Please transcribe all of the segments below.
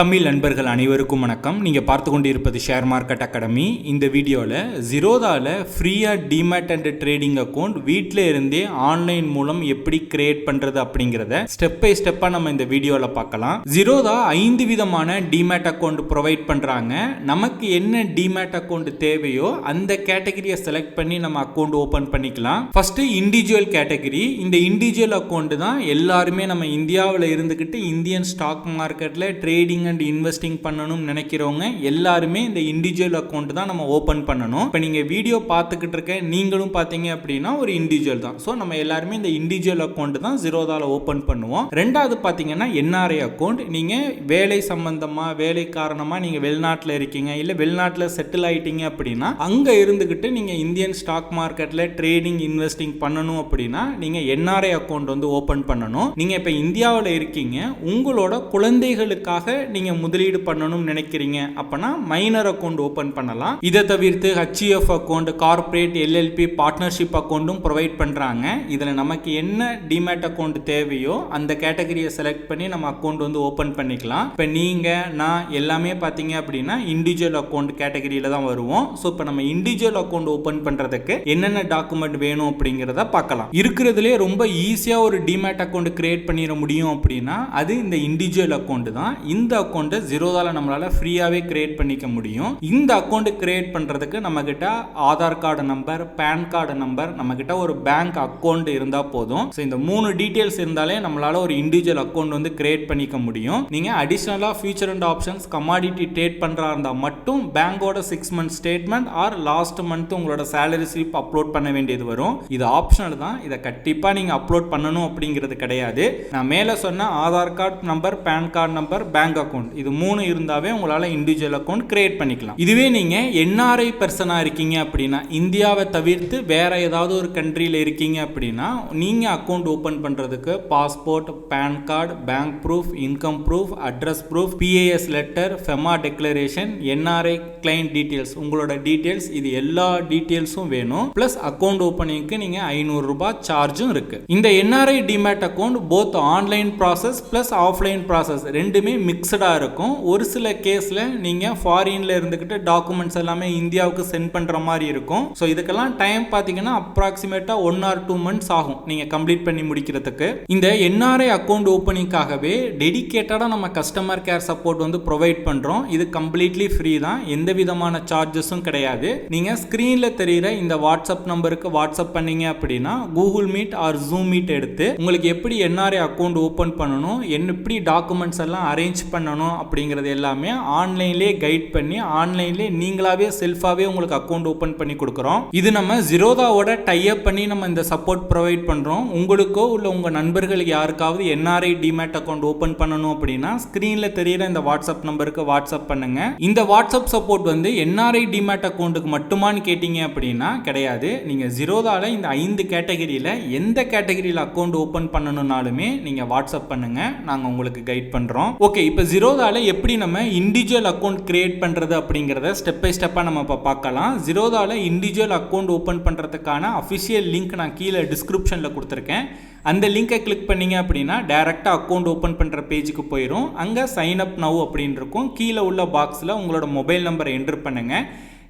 தமிழ் நண்பர்கள் அனைவருக்கும் வணக்கம். நீங்கள் பார்த்து கொண்டிருப்பது ஷேர் மார்க்கெட் அகாடமி இந்த வீடியோவில் ஜிரோதாவில் ஃப்ரீயாக டிமேட் அண்ட் ட்ரேடிங் அக்கௌண்ட் வீட்டில் இருந்தே ஆன்லைன் மூலம் எப்படி கிரியேட் பண்ணுறது அப்படிங்கிறத ஸ்டெப் பை ஸ்டெப்பாக நம்ம இந்த வீடியோவில் பார்க்கலாம். ஜிரோதா ஐந்து விதமான டிமேட் அக்கௌண்ட் ப்ரொவைட் பண்ணுறாங்க நமக்கு என்ன டிமேட் அக்கௌண்ட் தேவையோ அந்த கேட்டகரியை செலக்ட் பண்ணி நம்ம அக்கௌண்ட் ஓப்பன் பண்ணிக்கலாம். ஃபர்ஸ்ட் இண்டிவிஜுவல் கேட்டகரி இந்த இண்டிவிஜுவல் அக்கௌண்ட் தான் எல்லாருமே நம்ம இந்தியாவில் இருந்துக்கிட்டு இந்தியன் ஸ்டாக் மார்க்கெட்டில் ட்ரேடிங் அண்ட் இன்வெஸ்டிங் பண்ணணும்னு நினைக்கிறவங்க எல்லாருமே இந்த இண்டிவிஜுவல் அக்கௌண்ட் தான் நம்ம ஓப்பன் பண்ணணும். இப்போ நீங்கள் வீடியோ பார்த்துக்கிட்டு இருக்க நீங்களும் பார்த்தீங்க அப்படின்னா ஒரு இண்டிவிஜுவல் தான். ஸோ நம்ம எல்லாருமே இந்த இண்டிவிஜுவல் அக்கௌண்ட் தான் ஜீரோதாவில் ஓப்பன் பண்ணுவோம். ரெண்டாவது பார்த்தீங்கன்னா என்ஆர்ஐ அக்கௌண்ட் நீங்கள் வேலை சம்பந்தமாக வேலை காரணமாக நீங்கள் வெளிநாட்டில் இருக்கீங்க இல்லை வெளிநாட்டில் செட்டில் ஆகிட்டீங்க அப்படின்னா அங்கே இருந்துக்கிட்டு நீங்கள் இந்தியன் ஸ்டாக் மார்க்கெட்டில் ட்ரேடிங் இன்வெஸ்டிங் பண்ணணும் அப்படின்னா நீங்கள் என்ஆர்ஐ அக்கௌண்ட் வந்து ஓப்பன் பண்ணணும். நீங்கள் இப்போ இந்தியாவில் இருக்கீங்க உங்களோட குழந்தைகளுக்காக நீங்கள் முதலீடு பண்ணணும்னு நினைக்கிறீங்க அப்போனா மைனர் அக்கௌண்ட் ஓப்பன் பண்ணலாம். இதை தவிர்த்து HUF account corporate LLP partnership அக்கௌண்ட்டும் provide பண்ணுறாங்க இதில் நமக்கு என்ன டிமேட் அக்கௌண்ட் தேவையோ அந்த கேட்டகரியை செலக்ட் பண்ணி நம்ம அக்கௌண்ட் வந்து ஓப்பன் பண்ணிக்கலாம். இப்போ நீங்கள் நான் எல்லாமே பார்த்தீங்க அப்படின்னா இண்டிவிஜுவல் அக்கௌண்ட் கேட்டகரியில் தான் வருவோம். ஸோ இப்போ நம்ம இண்டிவிஜுவல் அக்கௌண்ட் ஓப்பன் பண்ணுறதுக்கு என்னென்ன டாக்குமெண்ட் வேணும் அப்படிங்கிறத பார்க்கலாம் இருக்கிறதுலே ரொம்ப ஈஸியாக ஒரு டிமேட் அக்கௌண்ட் கிரியேட் பண்ணிட முடியும் அப்படின்னா அது இந்த இண்டிவிஜுவல் அக்கௌண்ட் தான். இந்த அக்கௌண்ட்டை ஜீரோதால நம்மளால ஃப்ரீயாகவே கிரியேட் பண்ணிக்க முடியும். இந்த அக்கௌண்ட் கிரியேட் பண்ணுறதுக்கு நம்மக்கிட்ட Aadhaar card number PAN card number நம்மக்கிட்ட ஒரு பேங்க் அக்கௌண்ட் இருந்தால் போதும். ஸோ இந்த மூணு டீட்டெயில்ஸ் இருந்தாலே நம்மளால ஒரு இண்டிவிஜுவல் அக்கௌண்ட் வந்து கிரியேட் பண்ணிக்க முடியும். நீங்கள் அடிஷ்னலாக future and options commodity trade பண்ணுறா இருந்தால் மட்டும் பேங்கோட six month statement or last month உங்களோட சேலரி ஸ்லிப் அப்லோட் பண்ண வேண்டியது வரும். இது ஆப்ஷனல் தான். இதை கண்டிப்பாக நீங்கள் அப்லோட் பண்ணணும் அப்படிங்கிறது கிடையாது. நான் மேலே சொன்ன Aadhaar card number PAN card number bank account இது மூணு இருந்தாவே உங்களால் இண்டிவிஜுவல் அக்கௌண்ட் கிரியேட் பண்ணிக்கலாம். இதுவே நீங்கள் என்ஆர்ஐ பர்சனாக இருக்கீங்க அப்படின்னா இந்தியாவை தவிர்த்து வேற ஏதாவது ஒரு கண்ட்ரியில் இருக்கீங்க அப்படின்னா நீங்கள் அக்கௌண்ட் ஓப்பன் பண்ணுறதுக்கு passport PAN card bank proof income proof address proof PIS letter FEMA declaration NRI client details உங்களோட டீட்டெயில்ஸ் இது எல்லா டீட்டெயில்ஸும் வேணும். ப்ளஸ் அக்கௌண்ட் ஓப்பனிங்க்கு நீங்கள் ஐநூறுரூபா சார்ஜும் இருக்கு. இந்த NRI demat account both online process plus offline process ரெண்டுமே மிக்சடாக இருக்கும். ஒரு சில கேஸில் நீங்கள் ஃபாரினில் இருந்துக்கிட்டு டாக்குமெண்ட்ஸ் எல்லாமே இந்தியாவுக்கு சென்ட் பண்ணுற மாதிரி இருக்கும். ஸோ இதுக்கெல்லாம் டைம் பார்த்தீங்கன்னா அப்ராக்சிமேட்டாக ஒன் ஆர் டூ மந்த்ஸ் ஆகும் நீங்கள் கம்ப்ளீட் பண்ணி முடிக்கிறதுக்கு. இந்த என்ஆர்ஐ அக்கௌண்ட் ஓப்பனிங்காகவே டெடிக்கேட்டடாக நம்ம கஸ்டமர் கேர் சப்போர்ட் வந்து ப்ரொவைட் பண்ணுறோம் இது கம்ப்ளீட்லி ஃப்ரீ தான். எந்த விதமான சார்ஜஸும் கிடையாது. நீங்கள் ஸ்க்ரீனில் தெரிகிற இந்த வாட்ஸ்அப் நம்பருக்கு வாட்ஸ்அப் பண்ணீங்க அப்படின்னா Google Meet or Zoom Meet எடுத்து உங்களுக்கு எப்படி என்ஆர்ஐ அக்கௌண்ட் ஓப்பன் பண்ணணும் என்ன எப்படி டாக்குமெண்ட்ஸ் எல்லாம் அரேஞ்ச் பண்ணணும் அப்படிங்கிறது எல்லாமே ஆன்லைன்லேயே கைட் பண்ணி ஆன்லைன்லேயே நீங்களாவே செல்ஃபாகவே உங்களுக்கு அக்கௌண்ட் ஓப்பன் பண்ணி கொடுக்குறோம். இது நம்ம ஜிரோதாவோட டைப் பண்ணி நம்ம இந்த சப்போர்ட் ப்ரொவைட் பண்ணுறோம் உங்களுக்கோ இல்லை உங்கள் நண்பர்களுக்கு யாருக்காவது என்ஆர்ஐ டிமேட் அக்கௌண்ட் ஓப்பன் பண்ணணும் அப்படின்னா ஸ்க்ரீனில் தெரியிற இந்த வாட்ஸ்அப் நம்பருக்கு வாட்ஸ்அப் பண்ணுங்க. இந்த வாட்ஸ்அப் சப்போர்ட் வந்து என்ஆர்ஐ டிமேட் அக்கௌண்ட்டுக்கு மட்டுமான்னு கேட்டிங்க அப்படின்னா கிடையாது. நீங்கள் ஜிரோதாவில் இந்த ஐந்து கேட்டகரியில் எந்த கேட்டகரியில் அக்கௌண்ட் ஓப்பன் பண்ணணும்னாலுமே நீங்கள் வாட்ஸ்அப் பண்ணுங்க. நாங்கள் உங்களுக்கு கைட் பண்ணுறோம் ஓகே இப்போ ஜீரோதாவில் எப்படி நம்ம இண்டிவிஜுவல் அக்கௌண்ட் க்ரியேட் பண்ணுறது அப்படிங்கிறத ஸ்டெப் பை ஸ்டெப்பாக நம்ம இப்போ பார்க்கலாம். ஜீரோதாவில் இண்டிவிஜுவல் அக்கௌண்ட் ஓப்பன் பண்ணுறதுக்கான அஃபிஷியல் லிங்க் நான் கீழே டிஸ்கிரிப்ஷனில் கொடுத்துருக்கேன். அந்த லிங்கை கிளிக் பண்ணீங்க அப்படின்னா டேரெக்டாக அக்கௌண்ட் ஓப்பன் பண்ணுற பேஜுக்கு போயிடும் அங்கே சைன் அப் நவ் அப்படின்னு இருக்கும். கீழே உள்ள பாக்ஸில் உங்களோட மொபைல் நம்பரை என்ட்ரு பண்ணுங்கள்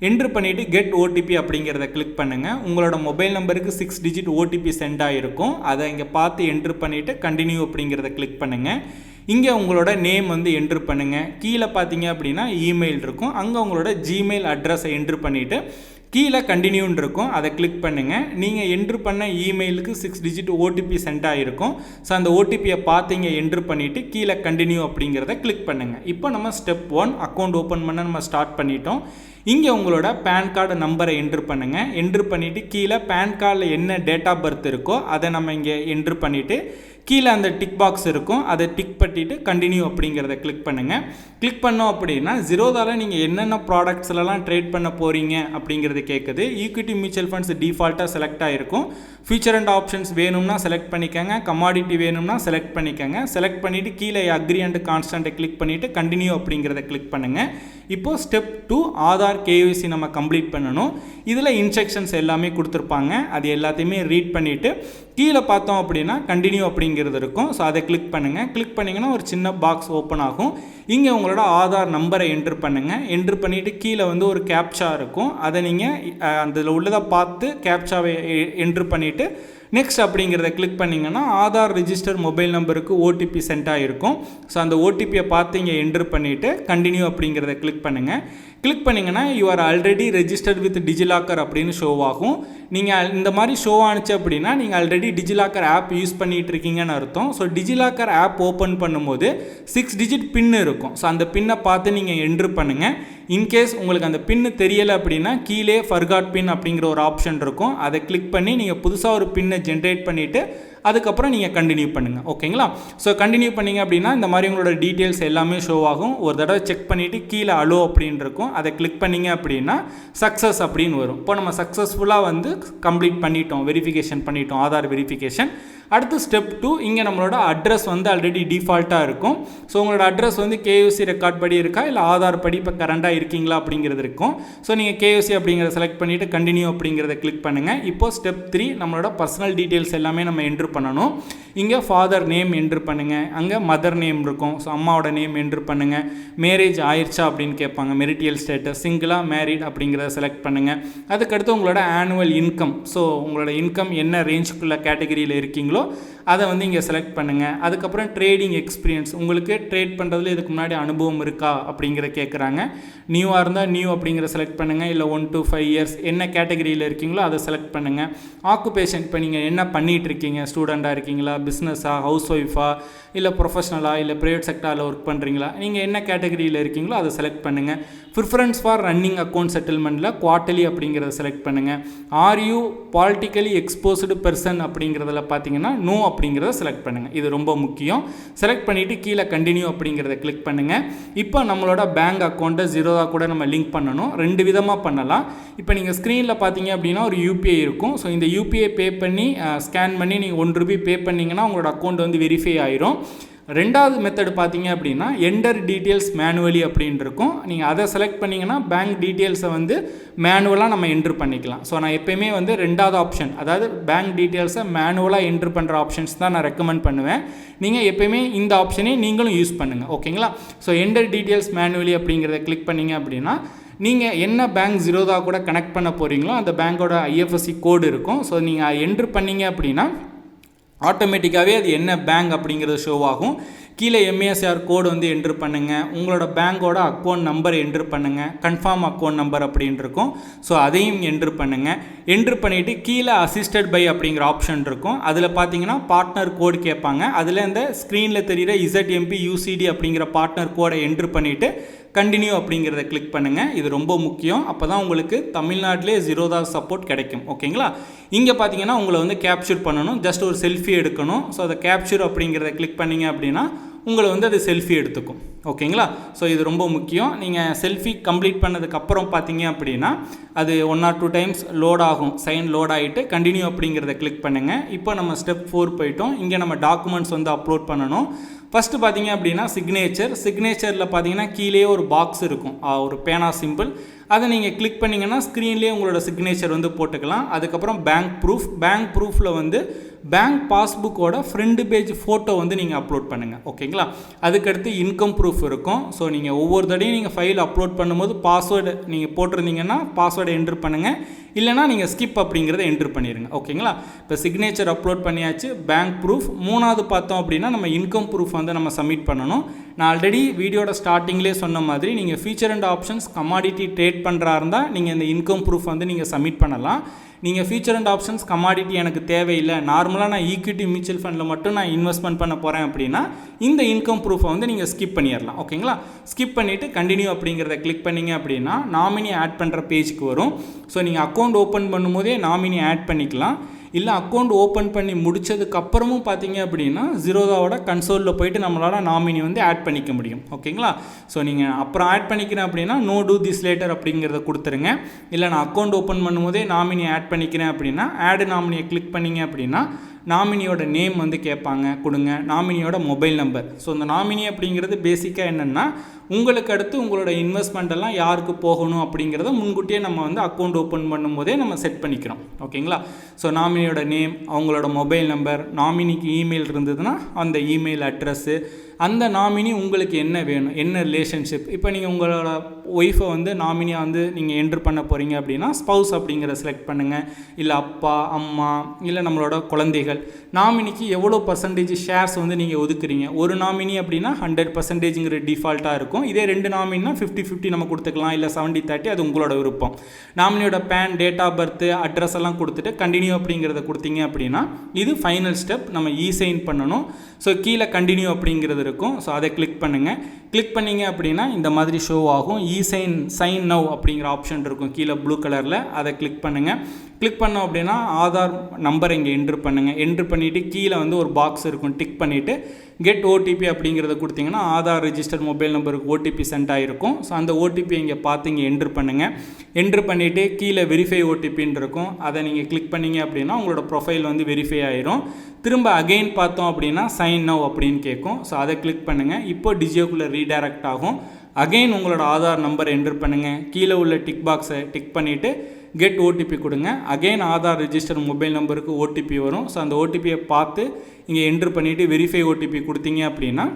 என்ட்ரு பண்ணிவிட்டு கெட் ஓடிபி அப்படிங்கிறத கிளிக் பண்ணுங்கள் உங்களோட மொபைல் நம்பருக்கு சிக்ஸ் டிஜிட் ஓடிபி சென்ட் ஆகிருக்கும் அதை இங்கே பார்த்து என்ட்ரு பண்ணிவிட்டு கண்டினியூ அப்படிங்கிறத கிளிக் பண்ணுங்கள் இங்கே உங்களோட நேம் வந்து என்ட்ரு பண்ணுங்கள் கீழே பார்த்தீங்க அப்படின்னா இமெயில் இருக்கும். அங்கே உங்களோட ஜிமெயில் அட்ரஸை என்ட்ரு பண்ணிவிட்டு கீழே கண்டினியூன்னு இருக்கும். அதை கிளிக் பண்ணுங்கள் நீங்கள் என்ட்ரு பண்ண இமெயிலுக்கு சிக்ஸ் டிஜிட் ஓடிபி சென்ட் ஆகிருக்கும் ஸோ அந்த ஓடிபியை பார்த்தீங்க என்ட்ரு பண்ணிவிட்டு கீழே கண்டினியூ அப்படிங்கிறத கிளிக் பண்ணுங்கள் இப்போ நம்ம ஸ்டெப் ஒன் அக்கௌண்ட் ஓப்பன் பண்ண நம்ம ஸ்டார்ட் பண்ணிட்டோம். இங்கே உங்களோட பேன் கார்டு நம்பரை என்ட்ரு பண்ணுங்கள் என்ட்ரு பண்ணிவிட்டு கீழே பேன் கார்டில் என்ன டேட் ஆஃப் பர்த் இருக்கோ அதை நம்ம இங்கே என்ட்ரு பண்ணிவிட்டு கீழே அந்த டிக் பாக்ஸ் இருக்கும். அதை டிக் பண்ணிட்டு கண்டினியூ அப்படிங்கிறத கிளிக் பண்ணுங்கள் கிளிக் பண்ணோம் அப்படின்னா ஜீரோதால நீங்கள் என்னென்ன ப்ராடக்ட்ஸ்லலாம் ட்ரேட் பண்ண போகிறீங்க அப்படிங்கிறது கேட்குது ஈக்விட்டி மியூச்சுவல் ஃபண்ட்ஸ் டிஃபால்ட்டாக செலக்ட் ஆகிருக்கும் ஃபியூச்சர் அண்ட் ஆப்ஷன்ஸ் வேணும்னா செலக்ட் பண்ணிக்கோங்க. கமாடிட்டி வேணும்னா செலக்ட் பண்ணிக்கோங்க. செலக்ட் பண்ணிவிட்டு கீழே அக்ரி அண்ட் கான்ஸ்டண்ட்டை கிளிக் பண்ணிவிட்டு கண்டினியூ அப்படிங்கிறத கிளிக் பண்ணுங்கள் இப்போது step two Aadhaar Aadhaar KYC நம்ம கம்ப்ளீட் பண்ணணும். இதில் இன்ஸ்ட்ரக்ஷன்ஸ் எல்லாமே கொடுத்துருப்பாங்க. அது எல்லாத்தையுமே ரீட் பண்ணிவிட்டு கீழே பார்த்தோம் அப்படின்னா கண்டினியூ அப்படிங்கிறது இருக்கும். ஸோ அதை கிளிக் பண்ணுங்கள் கிளிக் பண்ணிங்கன்னா ஒரு சின்ன பாக்ஸ் ஓப்பன் ஆகும். இங்கே உங்களோட ஆதார் நம்பரை என்ட்ரு பண்ணுங்கள் என்ட்ரு பண்ணிவிட்டு கீழே வந்து ஒரு கேப்சா இருக்கும். அதை நீங்கள் அதில் உள்ளதை பார்த்து கேப்சாவை என்ட்ரு பண்ணிவிட்டு நெக்ஸ்ட் அப்படிங்கிறத கிளிக் பண்ணிங்கன்னா ஆதார் ரிஜிஸ்டர் மொபைல் நம்பருக்கு ஓடிபி சென்ட் ஆகிருக்கும் ஸோ அந்த ஓடிபியை பார்த்து இங்கே என்ட்ரு பண்ணிவிட்டு கண்டினியூ அப்படிங்கிறத கிளிக் பண்ணுங்கள் கிளிக் பண்ணிங்கன்னா you are already registered with DigiLocker அப்படின்னு ஷோ ஆகும். நீங்கள் இந்த மாதிரி ஷோ ஆனிச்சு அப்படின்னா நீங்கள் ஆல்ரெடி டிஜிலாக்கர் ஆப் யூஸ் பண்ணிகிட்டு இருக்கீங்கன்னு அர்த்தம். ஸோ டிஜிலாக்கர் ஆப் ஓப்பன் பண்ணும்போது சிக்ஸ் டிஜிட் பின் இருக்கும். ஸோ அந்த பின்னை பார்த்து நீங்கள் என்ட்ரு பண்ணுங்கள் இன்கேஸ் உங்களுக்கு அந்த பின்னு தெரியலை அப்படின்னா கீழே ஃபர்காட் பின் அப்படிங்கிற ஒரு ஆப்ஷன் இருக்கும். அதை கிளிக் பண்ணி நீங்கள் புதுசாக ஒரு பின்னை ஜென்ரேட் பண்ணிவிட்டு அதுக்கப்புறம் நீங்கள் கண்டினியூ பண்ணுங்கள் ஓகேங்களா ஸோ கண்டினியூ பண்ணிங்க அப்படின்னா இந்த மாதிரி உங்களோட டீட்டெயில்ஸ் எல்லாமே ஷோ ஆகும். ஒரு தடவை செக் பண்ணிவிட்டு கீழே அலோ அப்படின்னு இருக்கும். அதை கிளிக் பண்ணிங்க அப்படின்னா சக்ஸஸ் அப்படின்னு வரும். இப்போ நம்ம சக்ஸஸ்ஃபுல்லாக வந்து கம்ப்ளீட் பண்ணிட்டோம். வெரிஃபிகேஷன் பண்ணிட்டோம். ஆதார் வெரிஃபிகேஷன் அடுத்து ஸ்டெப் டூ இங்கே நம்மளோட அட்ரஸ் வந்து ஆல்ரெடி டிஃபால்ட்டாக இருக்கும். ஸோ உங்களோட அட்ரஸ் வந்து கேயூசி ரெக்கார்ட் படி இருக்கா? இல்லை ஆதார் படி இப்போ கரண்டாக இருக்கீங்களா? அப்படிங்கிறது இருக்கும். ஸோ நீங்கள் கேயூசி அப்படிங்கிறத செலக்ட் பண்ணிவிட்டு கண்டினியூ அப்படிங்கிறத கிளிக் பண்ணுங்கள் இப்போது ஸ்டெப் த்ரீ நம்மளோட பர்சனல் டீட்டெயில்ஸ் எல்லாமே நம்ம என்ட்ரு பண்ணணும். இங்கே ஃபாதர் நேம் என்ட்ரு பண்ணுங்கள் அங்கே மதர் நேம் இருக்கும். ஸோ அம்மாவோட நேம் என்ட்ரு பண்ணுங்கள் மேரேஜ் ஆயிடுச்சா அப்படின்னு கேட்பாங்க. மெரிட்டியல் ஸ்டேட்டஸ் சிங்கிளாக மேரிட் அப்படிங்கிறத செலக்ட் பண்ணுங்கள் அதுக்கடுத்து உங்களோட ஆனுவல் இன்கம் ஸோ உங்களோட இன்கம் என்ன ரேஞ்சுக்குள்ள கேட்டகரியில் இருக்கீங்களோ அதை வந்து இங்கே செலக்ட் பண்ணுங்கள் அதுக்கப்புறம் ட்ரேடிங் எக்ஸ்பீரியன்ஸ் உங்களுக்கு ட்ரேட் பண்ணுறதுல இதுக்கு முன்னாடி அனுபவம் இருக்கா அப்படிங்கிற கேட்குறாங்க நியூவாக இருந்தால் நியூ அப்படிங்கிற செலக்ட் பண்ணுங்கள் இல்லை ஒன் டு ஃபைவ் இயர்ஸ் என்ன கேட்டகரியில் இருக்கீங்களோ அதை செலக்ட் பண்ணுங்கள் ஆக்குபேஷன் இப்போ நீங்கள் என்ன பண்ணிகிட்டு இருக்கீங்க? ஸ்டூடெண்ட்டாக இருக்கீங்களா? பிஸ்னஸாக ஹவுஸ் ஒய்ஃபாக இல்லை ப்ரொஃபஷனலாக இல்லை ப்ரைவேட் செக்டாரில் ஒர்க் பண்ணுறீங்களா நீங்கள் என்ன கேட்டகரியில் இருக்கீங்களோ அதை செலக்ட் பண்ணுங்கள் ப்ரிஃபரன்ஸ் ஃபார் ரன்னிங் அக்கௌண்ட் செட்டில்மெண்ட்டில் குவார்ட்டலி அப்படிங்கிறத செலக்ட் பண்ணுங்கள் are you politically exposed person அப்படிங்கிறதுல பார்த்தீங்கன்னா நோ அப்படிங்கிறத செலக்ட் பண்ணுங்கள் இது ரொம்ப முக்கியம். செலக்ட் பண்ணிவிட்டு கீழே கண்டினியூ அப்படிங்கிறத கிளிக் பண்ணுங்கள் இப்போ நம்மளோட பேங்க் அக்கௌண்ட்டை ஜீரோவாக கூட நம்ம லிங்க் பண்ணணும். ரெண்டு விதமாக பண்ணலாம். இப்போ நீங்கள் ஸ்க்ரீனில் பார்த்தீங்க அப்படின்னா ஒரு யூபிஐ இருக்கும். ஸோ இந்த யூபிஐ பே பண்ணி ஸ்கேன் பண்ணி நீங்கள் ஒன் ருபி பே பண்ணிங்கன்னா உங்களோட அக்கௌண்ட் வந்து வெரிஃபை ஆயிரும். ரெண்டாவது மெத்தடு பார்த்தீங்க அப்படின்னா என்டர் டீட்டெயில்ஸ் மேனுவலி அப்படின்னு இருக்கும். நீங்கள் அதை செலக்ட் பண்ணிங்கன்னா பேங்க் டீட்டெயில்ஸை வந்து மேனுவலாக நம்ம என்ட்ரு பண்ணிக்கலாம். ஸோ நான் எப்பயுமே வந்து ரெண்டாவது ஆப்ஷன் அதாவது பேங்க் டீட்டெயில்ஸை மேனுவலாக என்ட்ரு பண்ணுற ஆப்ஷன்ஸ் தான் நான் ரெக்கமெண்ட் பண்ணுவேன். நீங்கள் எப்போயுமே இந்த ஆப்ஷனே நீங்களும் யூஸ் பண்ணுங்கள் ஓகேங்களா ஸோ என்டர் டீட்டெயில்ஸ் மேனுவலி அப்படிங்கிறத கிளிக் பண்ணிங்க அப்படின்னா நீங்கள் என்ன பேங்க் ஜீரோதா கூட கனெக்ட் பண்ண போகிறீங்களோ அந்த பேங்க்கோட ஐஎஃப்எஸ்சி கோடு இருக்கும். ஸோ நீங்கள் என்ட்ரு பண்ணிங்க அப்படின்னா ஆட்டோமேட்டிக்காகவே அது என்ன பேங்க் அப்படிங்கிறது ஷோ ஆகும். கீழே எம்ஏஎஸ்ஆர் கோடு வந்து என்ட்ரு பண்ணுங்கள் உங்களோட பேங்க்கோட அக்கௌண்ட் நம்பர் என்ட்ரு பண்ணுங்கள் கன்ஃபார்ம் அக்கௌண்ட் நம்பர் அப்படின்னு இருக்கும். ஸோ அதையும் என்ட்ரு பண்ணுங்கள் என்ட்ரு பண்ணிவிட்டு கீழே அசிஸ்டட் பை அப்படிங்கிற ஆப்ஷன் இருக்கும். அதில் பார்த்தீங்கன்னா பார்ட்னர் கோடு கேட்பாங்க. அதில் இந்த ஸ்க்ரீனில் தெரிகிற இசட்எம்பி யூசிடி அப்படிங்கிற பார்ட்னர் கோடை என்ட்ரு பண்ணிவிட்டு கண்டினியூ அப்படிங்கிறத கிளிக் பண்ணுங்கள் இது ரொம்ப முக்கியம். அப்போ தான் உங்களுக்கு தமிழ்நாட்டிலே ஜீரோதா சப்போர்ட் கிடைக்கும். ஓகேங்களா இங்கே பார்த்தீங்கன்னா உங்களை வந்து கேப்சர் பண்ணணும். ஜஸ்ட் ஒரு செல்ஃபி எடுக்கணும். ஸோ அதை கேப்சர் அப்படிங்கிறத கிளிக் பண்ணிங்க அப்படின்னா உங்களை வந்து அது செல்ஃபி எடுத்துக்கும். ஓகேங்களா ஸோ இது ரொம்ப முக்கியம். நீங்கள் செல்ஃபி கம்ப்ளீட் பண்ணதுக்கப்புறம் பார்த்தீங்க அப்படின்னா அது one or two times load ஆகும். சைன் லோட் ஆகிட்டு கண்டினியூ அப்படிங்கிறத கிளிக் பண்ணுங்கள் இப்போ நம்ம ஸ்டெப் ஃபோர் போயிட்டோம். இங்கே நம்ம டாக்குமெண்ட்ஸ் வந்து அப்லோட் பண்ணணும். ஃபஸ்ட்டு பார்த்தீங்க அப்படின்னா சிக்னேச்சர் சிக்னேச்சரில் பார்த்தீங்கன்னா கீழே ஒரு பாக்ஸ் இருக்கும். ஆ, ஒரு பேனா சிம்பிள் அதை நீங்கள் கிளிக் பண்ணிங்கன்னா ஸ்க்ரீன்லேயே உங்களோட சிக்னேச்சர் வந்து போட்டுக்கலாம். அதுக்கப்புறம் பேங்க் ப்ரூஃப் பேங்க் ப்ரூஃபில் வந்து பேங்க் பாஸ்புக்கோட ஃப்ரண்ட் பேஜ் ஃபோட்டோ வந்து நீங்கள் அப்லோட் பண்ணுங்கள் ஓகேங்களா? அதுக்கடுத்து இன்கம் ப்ரூஃப் இருக்கும். ஸோ நீங்கள் ஒவ்வொரு தடையும் நீங்கள் ஃபைல் அப்லோட் பண்ணும்போது பாஸ்வேர்டு நீங்கள் போட்டிருந்தீங்கன்னா பாஸ்வேர்டை என்ட்ரு பண்ணுங்கள் இல்லைனா நீங்கள் ஸ்கிப் அப்படிங்கிறத என்ட்ரு பண்ணிடுங்க ஓகேங்களா? இப்போ சிக்னேச்சர் அப்லோட் பண்ணியாச்சு. பேங்க் ப்ரூஃப் மூணாவது பார்த்தோம் அப்படின்னா நம்ம இன்கம் ப்ரூஃப் வந்து நம்ம சப்மிட் பண்ணணும். நான் ஆல்ரெடி வீடியோட ஸ்டார்டிங்லேயே சொன்ன மாதிரி நீங்கள் future and options commodity trade பண்ணுறா இருந்தால் நீங்கள் இந்த இன்கம் ப்ரூஃப் வந்து நீங்கள் சப்மிட் பண்ணலாம். நீங்கள் ஃபியூச்சர் அண்ட் ஆப்ஷன்ஸ் கமாடிட்டி எனக்கு தேவையில்லை. நார்மலாக நான் ஈக்விட்டி மியூச்சுவல் ஃபண்டில் மட்டும் நான் இன்வெஸ்ட்மெண்ட் பண்ண போகிறேன் அப்படின்னா இந்த இன்கம் ப்ரூஃபை வந்து நீங்கள் ஸ்கிப் பண்ணிடலாம் ஓகேங்களா ஸ்கிப் பண்ணிவிட்டு கண்டினியூ அப்படிங்கிறத கிளிக் பண்ணீங்க அப்படின்னா நாமினி ஆட் பண்ணுற பேஜுக்கு வரும். ஸோ நீங்கள் அக்கௌண்ட் ஓப்பன் பண்ணும்போதே நாமினி ஆட் பண்ணிக்கலாம். இல்லை அக்கௌண்ட் ஓப்பன் பண்ணி முடித்ததுக்கப்புறமும் பார்த்தீங்க அப்படின்னா ஜீரோதாவோட கன்சோலில் போயிட்டு நம்மளால் நாமினி வந்து ஆட் பண்ணிக்க முடியும். ஓகேங்களா ஸோ நீங்கள் அப்புறம் ஆட் பண்ணிக்கிறேன் அப்படின்னா நோ டூ திஸ் லேட்டர் அப்படிங்கிறத கொடுத்துருங்க. இல்லை நான் அக்கௌண்ட் ஓப்பன் பண்ணும்போதே நாமினி ஆட் பண்ணிக்கிறேன் அப்படின்னா ஆடு நாமினியை கிளிக் பண்ணிங்க அப்படின்னா நாமினியோட நேம் வந்து கேட்பாங்க கொடுங்க. நாமினியோட மொபைல் நம்பர் ஸோ இந்த நாமினி அப்படிங்கிறது பேசிக்காக என்னென்னா உங்களுக்கு அடுத்து உங்களோட இன்வெஸ்ட்மெண்ட் எல்லாம் யாருக்கு போகணும் அப்படிங்கிறத முன்கூட்டியே நம்ம வந்து அக்கௌண்ட் ஓப்பன் பண்ணும்போதே நம்ம செட் பண்ணிக்கிறோம். ஓகேங்களா ஸோ நாமினியோட நேம் அவங்களோட மொபைல் நம்பர் நாமினிக்கு இமெயில் இருந்ததுன்னா அந்த இமெயில் அட்ரஸ்ஸு அந்த நாமினி உங்களுக்கு என்ன வேணும்? என்ன ரிலேஷன்ஷிப் இப்போ நீங்கள் உங்களோட ஒய்ஃபை வந்து நாமினியாக வந்து நீங்கள் என்ட்ரு பண்ண போகிறீங்க அப்படின்னா ஸ்பவுஸ் அப்படிங்கிற செலக்ட் பண்ணுங்கள் இல்லை அப்பா அம்மா இல்லை நம்மளோட குழந்தைகள். நாமினிக்கு எவ்வளோ பர்சன்டேஜ் ஷேர்ஸ் வந்து நீங்கள் ஒதுக்குறீங்க? ஒரு நாமினி அப்படின்னா ஹண்ட்ரட் பர்சன்டேஜுங்கிற டிஃபால்ட்டாக இருக்கும். இதே ரெண்டு நாமினா ஃபிஃப்டி ஃபிஃப்டி நம்ம கொடுத்துக்கலாம். இல்லை செவன்ட்டி தேர்ட்டி அது உங்களோட விருப்பம். நாமினியோட PAN date of birth address எல்லாம் கொடுத்துட்டு கண்டினியூ அப்படிங்கிறத கொடுத்தீங்க அப்படின்னா இது ஃபைனல் ஸ்டெப் நம்ம இ சைன் பண்ணணும். ஸோ கீழே கண்டினியூ அப்படிங்கிறது இருக்கும். ஸோ அதை கிளிக் பண்ணுங்கள் கிளிக் பண்ணிங்க அப்படின்னா இந்த மாதிரி ஷோ ஆகும். இ சைன் சைன் நவ் அப்படிங்கிற ஆப்ஷன் இருக்கும். கீழே ப்ளூ கலரில் அதை கிளிக் பண்ணுங்கள் கிளிக் பண்ணோம் அப்படின்னா ஆதார் நம்பர் இங்கே என்ட்ரு பண்ணுங்கள் என்ட்ரு பண்ணிவிட்டு கீழே வந்து ஒரு பாக்ஸ் இருக்கும். டிக் பண்ணிவிட்டு கெட் ஓடிபி அப்படிங்கிறத கொடுத்தீங்கன்னா ஆதார் ரிஜிஸ்டர் மொபைல் நம்பருக்கு ஓடிபி சென்ட் ஆகிருக்கும் ஸோ அந்த ஓடிபி இங்கே பார்த்து இங்கே என்ட்ரு பண்ணுங்கள் என்ட்ரு பண்ணிவிட்டு கீழே வெரிஃபை ஓடிபின்னு இருக்கும். அதை நீங்கள் கிளிக் பண்ணீங்க அப்படின்னா உங்களோட ப்ரொஃபைல் வந்து வெரிஃபை ஆயிரும். திரும்ப அகெயின் பார்த்தோம் அப்படின்னா சைன் நவ் அப்படின்னு கேட்கும். ஸோ அதை கிளிக் பண்ணுங்கள் இப்போ டிஜியோக்குள்ளே ரீடைரக்ட் ஆகும். அகெயின் உங்களோட ஆதார் நம்பர் என்ட்ரு பண்ணுங்கள் கீழே உள்ள டிக் பாக்ஸை டிக் பண்ணிவிட்டு கெட் ஓடிபி கொடுங்க. அகெயின் ஆதார் ரிஜிஸ்டர் மொபைல் நம்பருக்கு ஓடிபி வரும். ஸோ அந்த ஓடிபியை பார்த்து இங்கே என்ட்ரு பண்ணிவிட்டு வெரிஃபை ஓடிபி கொடுத்தீங்க அப்படின்னா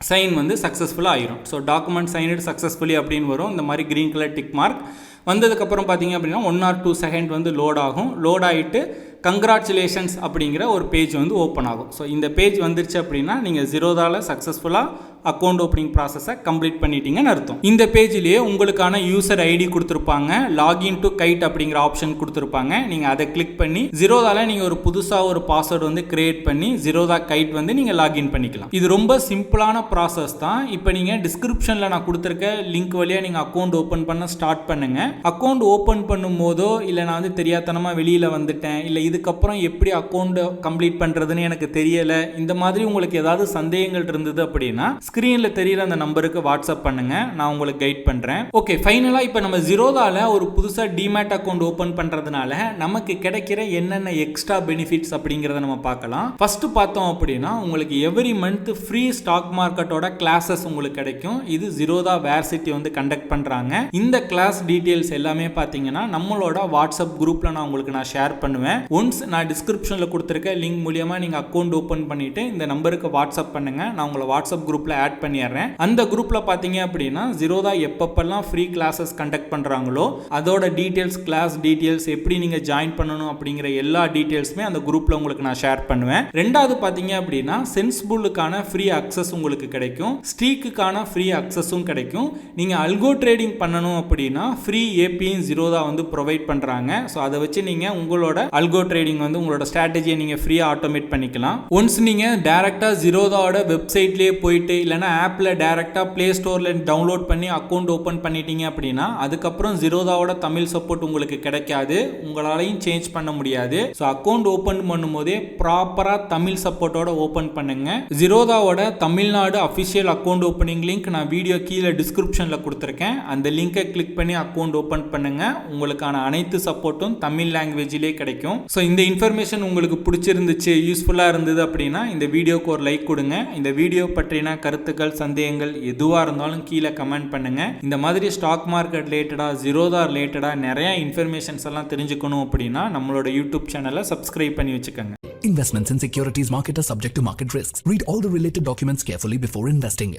சைன் வந்து சக்ஸஸ்ஃபுல்லாக ஆயிரும். ஸோ டாக்குமெண்ட் சைன்டு சக்ஸஸ்ஃபுல்லி அப்படின்னு வரும். இந்த மாதிரி க்ரீன் கலர் டிக் மார்க் வந்ததுக்கப்புறம் பார்த்தீங்க அப்படின்னா ஒன் ஆர் டூ செகண்ட் வந்து லோட் ஆகும். லோட் ஆகிட்டு கங்க்ராச்சுலேஷன்ஸ் அப்படிங்கிற ஒரு பேஜ் வந்து ஓப்பன் ஆகும். ஸோ இந்த பேஜ் வந்துருச்சு அப்படின்னா நீங்கள் ஜீரோதாவில் சக்ஸஸ்ஃபுல்லாக அக்கௌண்ட் ஓப்பனிங் ப்ராசஸை கம்ப்ளீட் பண்ணிட்டீங்கன்னு அர்த்தம். இந்த பேஜ்லேயே உங்களுக்கான யூசர் ஐடி கொடுத்துருப்பாங்க. லாகின் டு கைட் அப்படிங்கிற ஆப்ஷன் கொடுத்துருப்பாங்க. நீங்கள் அதை கிளிக் பண்ணி ஜீரோதால நீங்கள் ஒரு புதுசாக ஒரு பாஸ்வேர்டு வந்து கிரியேட் பண்ணி ஜீரோதா கைட் வந்து நீங்கள் லாகின் பண்ணிக்கலாம். இது ரொம்ப சிம்பிளான ப்ராசஸ் தான். இப்போ நீங்கள் டிஸ்கிரிப்ஷனில் நான் கொடுத்துருக்க லிங்க் வழியாக நீங்கள் அக்கௌண்ட் ஓப்பன் பண்ண ஸ்டார்ட் பண்ணுங்க. அக்கௌண்ட் ஓப்பன் பண்ணும் போதோ இல்லை நான் வந்து தெரியாதனமாக வெளியில் வந்துட்டேன் இல்லை இதுக்கப்புறம் எப்படி அக்கௌண்ட் கம்ப்ளீட் பண்ணுறதுன்னு எனக்கு தெரியலை இந்த மாதிரி உங்களுக்கு ஏதாவது சந்தேகங்கள் இருந்தது அப்படின்னா ஸ்க்ரீனில் தெரிகிற அந்த நம்பருக்கு வாட்ஸ்அப் பண்ணுங்க. நான் உங்களுக்கு கைட் பண்ணுறேன் ஓகே ஃபைனலாக இப்போ நம்ம ஜீரோதாவில் ஒரு புதுசாக டிமேட் அக்கௌண்ட் ஓப்பன் பண்ணுறதுனால நமக்கு கிடைக்கிற என்னென்ன எக்ஸ்ட்ரா பெனிஃபிட்ஸ் அப்படிங்கிறத நம்ம பார்க்கலாம். ஃபர்ஸ்ட் பார்த்தோம் அப்படின்னா உங்களுக்கு எவ்ரி மந்த் ஃப்ரீ ஸ்டாக் மார்க்கெட்டோட கிளாஸஸ் உங்களுக்கு கிடைக்கும். இது ஜீரோதா வேர் சிட்டி வந்து கண்டக்ட் பண்ணுறாங்க இந்த கிளாஸ் டீட்டெயில்ஸ் எல்லாமே பார்த்தீங்கன்னா நம்மளோட வாட்ஸ்அப் குரூப்பில் நான் உங்களுக்கு நான் ஷேர் பண்ணுவேன். ஒன்ஸ் நான் டிஸ்கிரிப்ஷனில் கொடுத்துருக்க லிங்க் மூலியமாக நீங்கள் அக்கௌண்ட் ஓப்பன் பண்ணிவிட்டு இந்த நம்பருக்கு வாட்ஸ்அப் பண்ணுங்கள் நான் உங்களை வாட்ஸ்அப் குரூப்பில் ஆட் பண்ணிடுறேன் அந்த குரூப்பில் பார்த்தீங்க அப்படின்னா ஜீரோதா எப்பப்பெல்லாம் ஃப்ரீ கிளாஸஸ் கண்டக்ட் பண்ணுறாங்களோ அதோட டீட்டெயில்ஸ் கிளாஸ் டீட்டெயில்ஸ் எப்படி நீங்கள் ஜாயின் பண்ணணும் அப்படிங்கிற எல்லா டீட்டெயில்ஸுமே அந்த குரூப்பில் உங்களுக்கு நான் ஷேர் பண்ணுவேன். ரெண்டாவது பார்த்தீங்க அப்படின்னா சென்ஸ்புல்லுக்கான ஃப்ரீ அக்சஸ் உங்களுக்கு கிடைக்கும். ஸ்ட்ரீக்குக்கான ஃப்ரீ அக்சஸும் கிடைக்கும். நீங்கள் அல்கோ ட்ரேடிங் பண்ணணும் அப்படின்னா ஃப்ரீ ஏபியும் ஜீரோதா வந்து ப்ரொவைட் பண்ணுறாங்க ஸோ அதை வச்சு நீங்கள் உங்களோட அல்கோ ட்ரேடிங் வந்து உங்களோட ஸ்ட்ராட்டஜியை நீங்கள் ஃப்ரீயாக ஆட்டோமேட் பண்ணிக்கலாம். ஒன்ஸ் நீங்கள் டேரெக்டாக ஜீரோதாவோட வெப்சைட்லேயே போயிட்டு இல்லைனா ஆப்பில் டேரெக்டாக ப்ளே ஸ்டோரில் டவுன்லோட் பண்ணி அக்கௌண்ட் ஓப்பன் பண்ணிட்டீங்க அப்படின்னா அதுக்கப்புறம் ஜீரோதாவோட தமிழ் சப்போர்ட் உங்களுக்கு கிடைக்காது. உங்களாலையும் சேஞ்ச் பண்ண முடியாது. ஸோ அக்கௌண்ட் ஓப்பன் பண்ணும்போதே ப்ராப்பராக தமிழ் சப்போர்ட்டோட ஓப்பன் பண்ணுங்க. ஜீரோதாவோட Tamil Nadu official account opening link நான் வீடியோ கீழே டிஸ்கிரிப்ஷனில் கொடுத்துருக்கேன். அந்த லிங்கை கிளிக் பண்ணி அக்கௌண்ட் ஓப்பன் பண்ணுங்க. உங்களுக்கான அனைத்து சப்போர்ட்டும் தமிழ் லாங்குவேஜிலே கிடைக்கும். ஸோ இந்த இன்ஃபர்மேஷன் உங்களுக்கு பிடிச்சிருந்துச்சு யூஸ்ஃபுல்லாக இருந்தது அப்படின்னா இந்த வீடியோக்கு ஒரு லைக் கொடுங்க. இந்த வீடியோ பற்றின கருத்து கருத்துக்கள் சந்தேகங்கள் எதுவாக இருந்தாலும் கீழே கமெண்ட் பண்ணுங்க இந்த மாதிரி ஸ்டாக் மார்க்கெட் ரிலேட்டடாக ஜீரோதா ரிலேட்டடாக நிறைய இன்ஃபர்மேஷன்ஸ் எல்லாம் தெரிஞ்சுக்கணும் அப்படின்னா நம்மளோட யூடியூப் சேனலை சப்ஸ்கிரைப் பண்ணி வச்சுக்கோங்க Investments in securities market are subject to market risks. Read all the related documents carefully before investing.